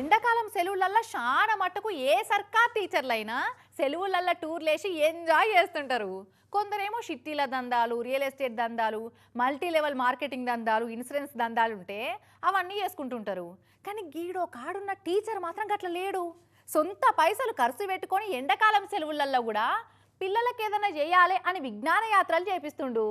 ఎండాకాలం సెలవులల్లో చాలా మట్టుకు ఏ సర్కార్ టీచర్లైనా సెలవులల్లో టూర్లేసి ఎంజాయ్ చేస్తుంటారు. కొందరేమో షిట్టీల దందాలు రియల్ ఎస్టేట్ దందాలు మల్టీ లెవెల్ మార్కెటింగ్ దందాలు ఇన్సూరెన్స్ దందాలు ఉంటే అవన్నీ చేసుకుంటుంటారు. కానీ గీడో కాడున్న టీచర్ మాత్రం గట్ల లేడు. సొంత పైసలు ఖర్చు పెట్టుకొని ఎండాకాలం సెలవులల్లో కూడా పిల్లలకి ఏదైనా చేయాలి అని విజ్ఞాన యాత్రలు చేపిస్తుండు.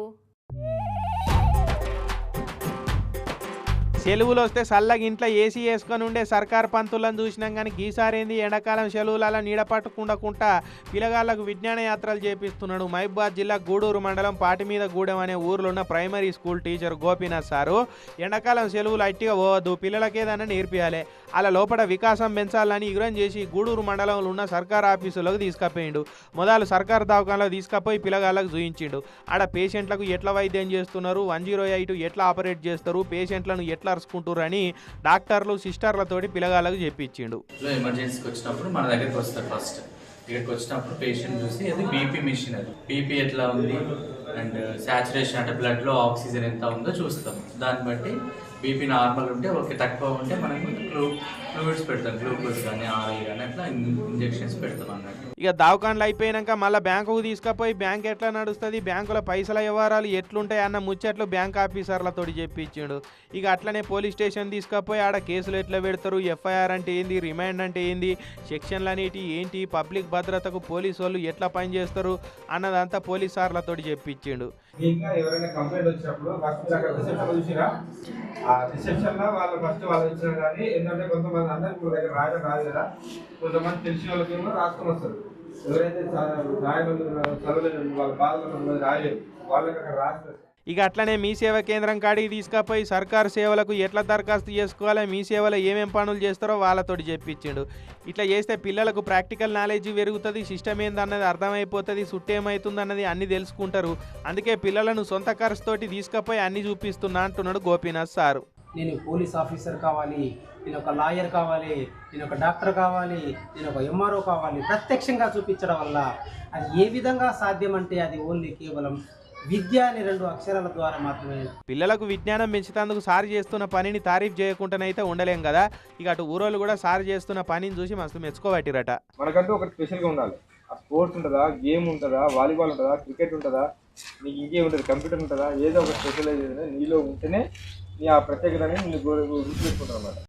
సెలవులు వస్తే చల్లగా ఇంట్లో ఏసీ వేసుకొని ఉండే సర్కార్ పంతులను చూసినాం కానీ గీసారేంది ఎండాకాలం సెలవులలో నీడ పట్టుకుండకుంటా పిల్లగాళ్ళకు విజ్ఞాన యాత్రలు చేపిస్తున్నాడు. మహిబాద్ జిల్లా గూడూరు మండలం పాటిమీద గూడెం అనే ఊర్లో ఉన్న primary school teacher Gopinath sir ఎండాకాలం సెలవులు అట్టిగా పోవద్దు పిల్లలకి ఏదైనా నేర్పియాలి. అలా లోపల వికాసం పెంచాలని ఇగురం చేసి గూడూరు మండలంలో ఉన్న సర్కార్ ఆఫీసులకు తీసుకుపోయిండు. మొదలు సర్కార్ దవాఖానలో తీసుకపోయి పిల్లగాళ్ళకు చూయించిండు. ఆడ పేషెంట్లకు ఎట్లా వైద్యం చేస్తున్నారు? వన్ జీరో ఎయిట్ ఎట్లా ఆపరేట్ చేస్తారు? పేషెంట్లను ఎట్లా అరుచుకుంటారు డాక్టర్లు సిస్టర్లతోటి పిల్లగాళ్ళకు చెప్పించిండు. ఎమర్జెన్సీకి వచ్చినప్పుడు మన దగ్గరికి వస్తారు ఫస్ట్. ఇక్కడికి వచ్చినప్పుడు పేషెంట్ చూసి అది బీపీ మిషన్ అది. బీపీ ఎట్లా ఉంది? అండ్ శాచురేషన్ అంటే బ్లడ్లో ఆక్సిజన్ ఎంత ఉందో చూస్తాం. దాన్ని బట్టి బీపీ నార్మల్ ఉంటే ఓకే తక్కువ ఉంటే మనం గ్లూ ఫ్లూయిడ్స్ పెడతాం. గ్లూకోజ్ కానీ ఆర్ఐ కానీ అట్లా ఇంజెక్షన్స్ పెడతాం అన్నట్టు. ఇక దవాఖాన్లు అయిపోయినాక మళ్ళీ బ్యాంకుకు తీసుకుపోయి బ్యాంక్ ఎట్లా నడుస్తుంది? బ్యాంకుల పైసల వ్యవహారాలు ఎట్లుంటాయి అన్న ముచ్చట్లు బ్యాంక్ ఆఫీసర్లతో చెప్పించాడు. ఇక అట్లనే పోలీస్ స్టేషన్ తీసుకుపోయి ఆడ కేసులు ఎట్లా పెడతారు? ఎఫ్ఐఆర్ అంటే ఏంది? రిమాండ్ అంటే ఏంది? సెక్షన్లు అనేటి ఏంటి? పబ్లిక్ భద్రతకు పోలీసు వాళ్ళు ఎట్లా పనిచేస్తారు? అన్నదంతా పోలీస్ సార్లతో చెప్పించిండు ఇంకా ఎవరైనా కంప్లైంట్ వచ్చినప్పుడు ఫస్ట్ మీరు అక్కడ రిసెప్షన్ చూసిరా? ఆ రిసెప్షన్లో వాళ్ళు ఫస్ట్ వాళ్ళు ఇచ్చిన కానీ ఏంటంటే కొంతమంది అందరికి ఇప్పుడు దగ్గర రాయడం రాదు కదా. కొంతమంది తెలిసిన వాళ్ళకి ఏమో రాసుకొని వస్తారు. ఎవరైతే చ- రాయడం చదవలేదు వాళ్ళ బాధలు కొంతమంది రాయలేదు వాళ్ళకి అక్కడ రాస్తారు. ఇక అట్లనే మీ సేవ కేంద్రం కాడికి తీసుకుపోయి సర్కారు సేవలకు ఎట్లా దరఖాస్తు చేసుకోవాలి? మీ సేవలో ఏమేం పనులు చేస్తారో వాళ్ళతోటి చెప్పించిండు. ఇట్లా చేస్తే పిల్లలకు ప్రాక్టికల్ నాలెడ్జ్ పెరుగుతుంది సిస్టమ్ ఏందన్నది అర్థమైపోతుంది సుట్టేమవుతుంది అన్నది అన్ని తెలుసుకుంటారు. అందుకే పిల్లలను సొంత ఖర్చుతోటి తీసుకుపోయి అన్ని చూపిస్తున్నా అంటున్నాడు గోపీనాథ్ సారు. నేను పోలీస్ ఆఫీసర్ కావాలి నేను ఒక లాయర్ కావాలి నేను ఒక డాక్టర్ కావాలి నేను ఒక ఎంఆర్ఓ కావాలి ప్రత్యక్షంగా చూపించడం వల్ల అది ఏ విధంగా సాధ్యం అంటే అది ఓన్లీ కేవలం విద్య అనే రెండు అక్షరాల ద్వారా మాత్రమే. పిల్లలకు విజ్ఞానం పెంచుతందుకు సార్ చేస్తున్న పనిని తారీఫ్ చేయకుండానైతే ఉండలేం కదా. ఇక అటు ఊరోళ్ళు కూడా సార్ చేస్తున్న పనిని చూసి మస్తు మెచ్చుకోబట్టిరట. మనకంటూ ఒకటి స్పెషల్గా ఉండాలి. ఆ స్పోర్ట్స్ ఉంటుందా గేమ్ ఉంటుందా వాలీబాల్ ఉంటుందా క్రికెట్ ఉంటుందా నీకు ఇంకేం ఉంటుంది కంప్యూటర్ ఉంటుందా ఏదో ఒక స్పెషలైజేషన్ నీలో ఉంటేనే నీ ఆ ప్రత్యేకతని నేను గుర్తుపెట్టుకుంటాను అనమాట